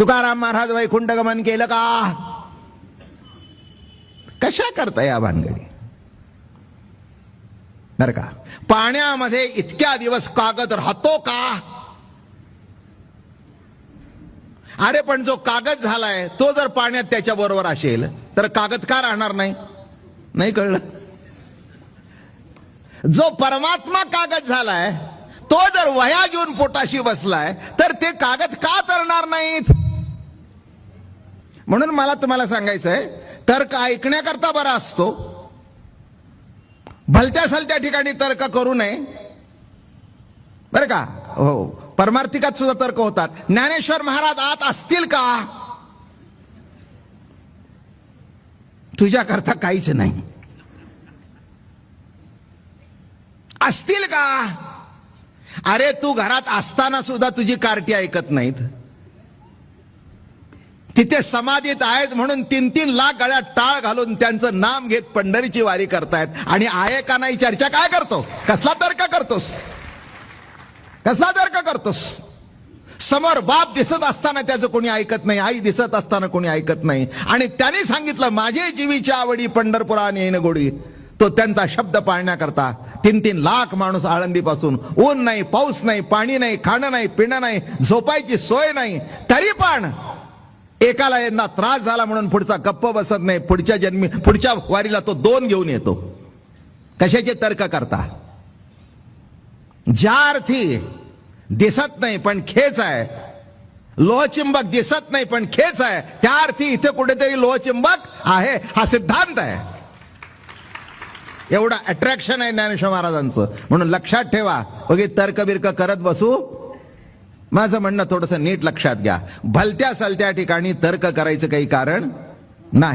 तुकाराम महाराज वैकुंठ गमन केलं का? कशा करता या भानगडी? बर का. पाण्यामध्ये इतक्या दिवस कागद राहतो का? अरे पण जो कागद झालाय तो जर पाण्यात त्याच्या बरोबर असेल तर कागद का राहणार नाही? नाही कळलं? जो परमात्मा कागद झालाय तो जर वह्या घेऊन पोटाशी बसलाय तर ते कागद का तरणार नाहीत? म्हणून मला तुम्हाला सांगायचंय तर्क ऐकण्याकरता बरा असतो. भलत्या सलत्या ठिकाणी तर्क करू नये. बरं का? हो, हो परमार्थिकात सुद्धा तर्क होतात. ज्ञानेश्वर महाराज आत असतील का? तुझ्याकरता काहीच नाही. असतील का? अरे तू घरात असताना सुद्धा तुझी कार्टी ऐकत नाहीत. तिथे समाधीत आहेत म्हणून तीन तीन लाख गळ्यात टाळ घालून त्यांचं नाम घेत पंढरीची वारी करतायत. आणि आहे का नाही चर्चा काय करतो? कसला तर्क करतोस? कसला तर्क करतोस? समोर बाप दिसत असताना त्याचं कोणी ऐकत नाही आई दिसत असताना कोणी ऐकत नाही. आणि त्याने सांगितलं माझे जीवीच्या आवडी पंढरपुरा येईन गोडी. तो त्यांचा शब्द पाळण्याकरता तीन तीन लाख माणूस आळंदीपासून ऊन नाही पाऊस नाही पाणी नाही खाणं नाही पिणं नाही झोपायची सोय नाही. तरी पण एकाला यांना त्रास झाला म्हणून पुढचा गप्प बसत नाही. पुढच्या जन्मी पुढच्या वारीला तो दोन घेऊन येतो. कशाचे तर्क करता? ज्या अर्थी दिसत नाही पण खेच आहे. लोहचिंबक दिसत नाही पण खेच आहे. त्या अर्थी इथे कुठेतरी लोहचिंबक आहे हा सिद्धांत आहे. एवढा अट्रॅक्शन आहे ज्ञानेश्वर महाराजांचं. म्हणून लक्षात ठेवा. बघे तर्क बिर्क करत बसू माझं म्हणणं थोडंसं नीट लक्षात घ्या. भलत्या सलत्या ठिकाणी तर्क करायचं काही कारण नाही.